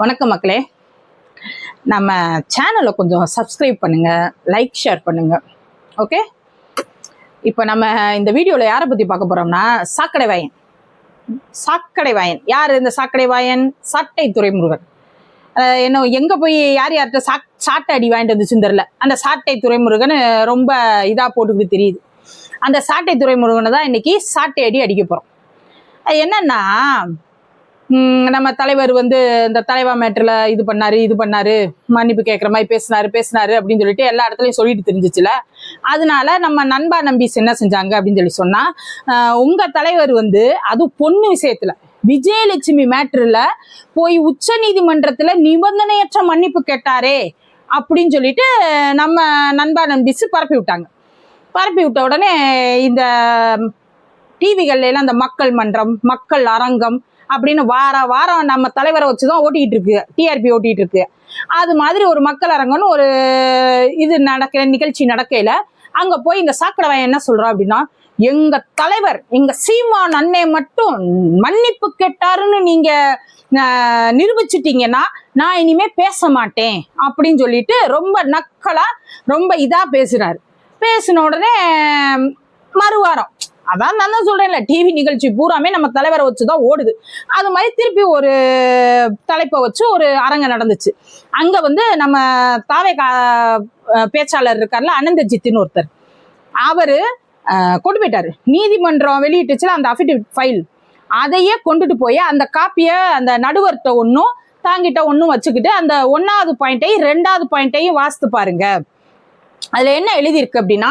வணக்கம் மக்களே. நம்ம சேனலை கொஞ்சம் சப்ஸ்கிரைப் பண்ணுங்கள் லைக் ஷேர் பண்ணுங்கள் ஓகே இப்போ நம்ம இந்த வீடியோவில் யாரை பற்றி பார்க்க போகிறோம்னா சாக்கடை வாயன். சாக்கடை வாயன். யார் இந்த சாக்கடை வாயன்? சாட்டை துறைமுருகன். என்ன எங்கே போய் யார் யார்கிட்ட சா சாட்டை அடி வாங்கிட்டு வந்துச்சுன்னு தெரில அந்த சாட்டை துறைமுருகன் ரொம்ப இதாக போட்டுக்கிட்டு தெரியுது. அந்த சாட்டை துறைமுருகனை தான் இன்னைக்கு சாட்டை அடி அடிக்க போகிறோம் என்னன்னா நம்ம தலைவர் வந்து இந்த தலைவா மேட்டர்ல இது பண்ணாரு இது பண்ணாரு மன்னிப்பு கேட்குற மாதிரி பேசினாரு பேசினாரு அப்படின்னு சொல்லிட்டு எல்லா இடத்துலையும் சொல்லிட்டு தெரிஞ்சிச்சுல. அதனால நம்ம நண்பா நம்பிஸ் என்ன செஞ்சாங்க அப்படின்னு சொல்லி சொன்னா உங்க தலைவர் வந்து அது பொண்ணு விஷயத்துல விஜயலட்சுமி மேட்டர்ல போய் உச்ச நீதிமன்றத்துல நிபந்தனையற்ற மன்னிப்பு கேட்டாரே அப்படின்னு சொல்லிட்டு நம்ம நண்பா நம்பிஸ் பரப்பி விட்டாங்க. பரப்பி விட்ட உடனே இந்த டிவிகள்ல எல்லாம் இந்த மக்கள் மன்றம் மக்கள் அரங்கம் அப்படின்னு வார வாரம் நம்ம தலைவரை வச்சு தான் ஓட்டிகிட்டு இருக்கு டிஆர்பி ஓட்டிகிட்டு இருக்கு. அது மாதிரி ஒரு மக்கள் அரங்கம்னு ஒரு இது நடக்க நிகழ்ச்சி நடக்கையில் அங்கே போய் இந்த சாக்கடை என்ன சொல்கிறோம் அப்படின்னா எங்க தலைவர் எங்க சீமான் அண்ணே மட்டும் மன்னிப்பு கேட்டாருன்னு நீங்க நிரூபிச்சிட்டிங்கன்னா நிரூபிச்சிட்டீங்கன்னா நான் இனிமே பேச மாட்டேன். அப்படின்னு சொல்லிட்டு ரொம்ப நக்கலா ரொம்ப இதா பேசுறாரு. பேசின உடனே மறுவாரம் அதான் நான் தான் சொல்றேன்ல டிவி நிகழ்ச்சி பூராமே நம்ம தலைவரை வச்சு தான் ஓடுது. அது மாதிரி திருப்பி ஒரு தலைப்பை வச்சு ஒரு அரங்கம் நடந்துச்சு. அங்க வந்து நம்ம தாவே பேச்சாளர் இருக்கார்ல அனந்தஜித்துன்னு ஒருத்தர். அவரு கொண்டு போயிட்டாரு. நீதிமன்றம் வெளியிட்டுச்சுல அந்த அஃபிடவிட் ஃபைல் அதையே கொண்டுட்டு போய் அந்த காப்பியை அந்த நடுவர்கிட்ட ஒன்றும் தாங்கிட்ட ஒன்றும் வச்சுக்கிட்டு அந்த ஒன்றாவது பாயிண்ட்டையும் ரெண்டாவது பாயிண்ட்டையும் வாசித்து பாருங்க. அதுல என்ன எழுதியிருக்கு அப்படின்னா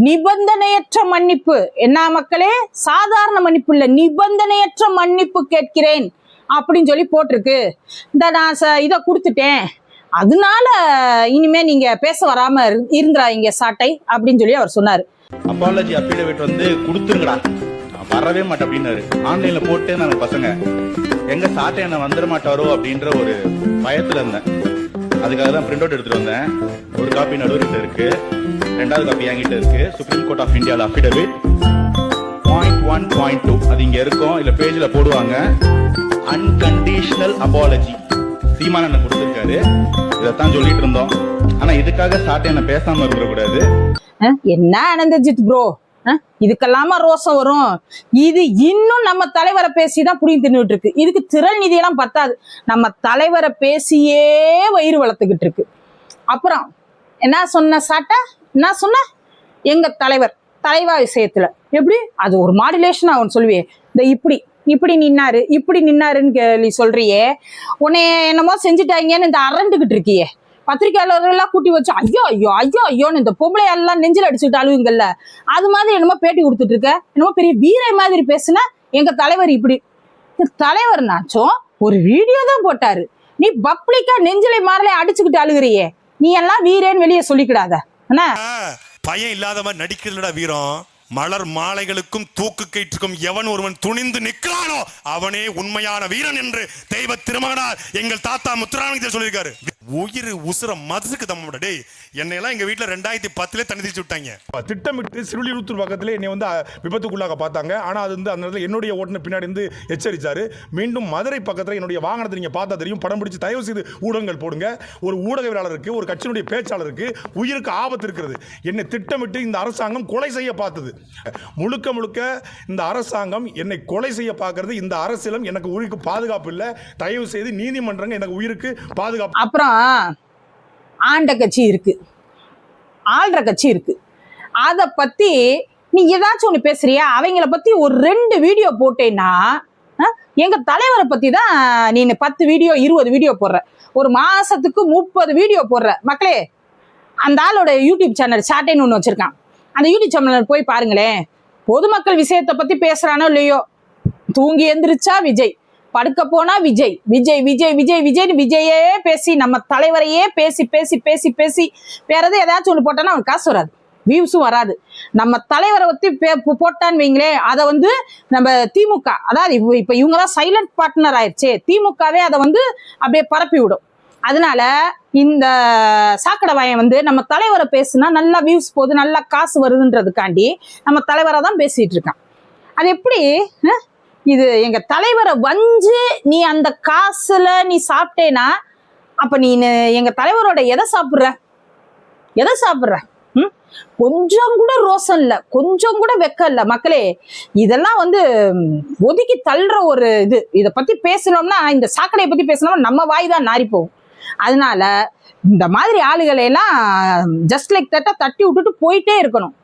நிபந்தனையற்ற மன்னிப்பு. என்ன மக்களே? சாதாரண மன்னிப்பு இல்ல. நிபந்தனையற்ற மன்னிப்பு கேட்கிறேன் அப்படின்னு சொல்லி போட்டிருக்கு. இந்த நான் ச- இதை கொடுத்துட்டேன். அதனால இனிமே நீங்க பேச வராம இரு- இருந்துறாங்க சாட்டை அப்படின்னு சொல்லி அவர் சொன்னார். அப்பாலஜி அஃபிடவிட் வந்து கொடுத்துருங்கடா. வரவே மாட்டேன் அப்படின்னாரு. ஆன்லைன்ல போட்டு நாங்க பசங்க எங்க சாட்டை என்ன வந்துட மாட்டாரோ? அப்படின்ற ஒரு பயத்துல இருந்தேன். அதுக்காக தான் பிரிண்ட் அவுட் எடுத்துட்டு வந்தேன். ஒரு காப்பி நடுவர்கிட்ட இருக்கு. ரெண்டாவது காப்பி என்கிட்ட இருக்கு. சுப்ரீம் கோர்ட் ஆஃப் இந்தியாவில் affidavit point one point two அது இங்கே இருக்கும். இல்லை பேஜில் போடுவாங்க. அன்கண்டிஷனல் அப்பாலஜி என்ன கொடுத்துருக்காரு. இதைத்தான் சொல்லிட்டு இருந்தோம். ஆனால் இதுக்காக சாட்டை என்ன பேசாமல் இருக்கக்கூடாது. என்ன அனந்தஜித் ப்ரோ இதுக்கெல்லாமா ரோசம் வரும். இது இன்னும் நம்ம தலைவரை பேசிதான் புடிங்கி தின்னுட்டு இருக்கு. இதுக்கு திரள் நிதியெல்லாம் பத்தாது. நம்ம தலைவரை பேசியே வயிறு வளர்த்துக்கிட்டு இருக்கு. அப்புறம் என்ன சொன்ன சாட்டை? நான் சொன்ன எங்க தலைவர் தலைவா விஷயத்துல. எப்படி? அது ஒரு மாடுலேஷன் அவன் சொல்லுவியே இந்த இப்படி இப்படி நின்னாரு இப்படி நின்னாருன்னு கேள்வி சொல்றியே. உன்னை என்னமோ செஞ்சுட்டாங்கன்னு இந்த அரண்டுகிட்டு இருக்கியே. பத்திரிக்கையாளர்கள் எல்லாம் கூட்டி வச்சு ஐயோ ஐயோ ஐயோ ஐயோன்னு இந்த பொம்பளை எல்லாம் நெஞ்சில் அடிச்சுட்டு அழுவுங்கல்ல அது மாதிரி என்னமோ பேட்டி கொடுத்துட்டு இருக்க. என்னமோ பெரிய வீரை மாதிரி பேசுனா எங்க தலைவர் இப்படி. தலைவர் நாச்சும் ஒரு வீடியோ தான் போட்டாரு. நீ பப்ளிக்கா நெஞ்சிலை மாறலை அடிச்சுக்கிட்டு அழுகுறியே. நீ எல்லாம் வீரேன்னு வெளியே சொல்லிக்கிடாத. என்ன பயம் இல்லாத மாதிரி நடிக்கிறதுடா வீரம். மலர் மாலைகளுக்கும் தூக்கு கயிற்றுக்கும் எவன் ஒருவன் துணிந்து நிற்கிறானோ அவனே உண்மையான வீரன் என்று தெய்வ திருமகனார் எங்கள் தாத்தா முத்துராமலிங்கத்தை சொல்லியிருக்காரு. உயிர் உசுர மதுக்கு தம்மோட டேய் என்னையெல்லாம் எங்க வீட்டுல ரெண்டாயிரத்தி பத்துல தண்ணி தெளிச்சு விட்டாங்க திட்டமிட்டு சிறுலிருத்தூர் பக்கத்தில் என்னை வந்து விபத்துக்குள்ளாக பார்த்தாங்க. ஆனால் அது வந்து அந்த நேரத்தில் என்னுடைய ஓட்டுநர் பின்னாடி இருந்து எச்சரிச்சாரு. மீண்டும் மதுரை பக்கத்தில் என்னுடைய வாகனத்தை நீங்கள் பார்த்தா தெரியும். படம் பிடிச்சு தயவு செய்து ஊடகங்கள் போடுங்க. ஒரு ஊடகவியலாளருக்கு ஒரு கட்சியினுடைய பேச்சாளருக்கு உயிருக்கு ஆபத்து இருக்கிறது. என்னை திட்டமிட்டு இந்த அரசாங்கம் கொலை செய்ய பார்த்தது. முழுக்க முழுக்க இந்த அரசாங்கம் என்னை கொலை செய்ய பார்க்கறது. இந்த அரசியலும் எனக்கு உயிருக்கு பாதுகாப்பு இல்லை. தயவு செய்து நீதிமன்றங்கள் எனக்கு உயிருக்கு பாதுகாப்பு அப்புறம் ஆண்ட கட்சி இருக்கு. ஆள்ற கட்சி இருக்கு. அதை பத்தி நீ ஏதாச்சும் ஒன்று பேசுறியா? அவங்கள பத்தி ஒரு ரெண்டு வீடியோ போட்டேன்னா எங்க தலைவரை பத்தி தான் நீ பத்து வீடியோ இருபது வீடியோ போடுற. ஒரு மாசத்துக்கு முப்பது வீடியோ போடுற. மக்களே அந்த ஆளோட யூடியூப் சேனல் சாட்டைன்னு ஒன்று வச்சிருக்கான். அந்த யூடியூப் சேனல் போய் பாருங்களேன். பொதுமக்கள் விஷயத்தை பத்தி பேசுறானோ இல்லையோ? தூங்கி எந்திரிச்சா விஜய். படுக்க போனா விஜய். விஜய் விஜய் விஜய் விஜய்னு விஜயே பேசி நம்ம தலைவரையே பேசி பேசி பேசி பேசி வேற எது ஏதாச்சும் ஒன்று போட்டோன்னா அவனுக்கு காசு வராது. வியூஸும் வராது. நம்ம தலைவரை ஒத்தி பே- போட்டான்னு வைங்களேன் அதை வந்து நம்ம திமுக அதாவது இப்போ இப்ப இவங்க தான் சைலண்ட் பார்ட்னர் ஆயிடுச்சு திமுகவே அதை வந்து அப்படியே பரப்பி விடும். அதனால இந்த சாக்கடை வாயம் வந்து நம்ம தலைவரை பேசுனா நல்லா வியூஸ் போகுது நல்லா காசு வருதுன்றதுக்காண்டி நம்ம தலைவரை தான் பேசிட்டு இருக்கான். அது எப்படி இது எங்க தலைவரை வஞ்சு நீ அந்த காசுல நீ சாப்பிட்டேனா அப்ப நீ எங்க தலைவரோட எதை சாப்பிடுற? எதை சாப்பிடுற? ம்? கொஞ்சம் கூட ரோசம் இல்ல கொஞ்சம் கூட வெக்கம் இல்ல. மக்களே இதெல்லாம் வந்து ஒதுக்கி தள்ளுற ஒரு இது. இத பத்தி பேசணும்னா இந்த சாக்கடையை பத்தி பேசணும்னா நம்ம வாய் தான் நாரி போகும். அதனால இந்த மாதிரி ஆளுகளை எல்லாம் ஜஸ்ட் லைக் தட்டா தட்டி விட்டுட்டு போயிட்டே இருக்கணும்.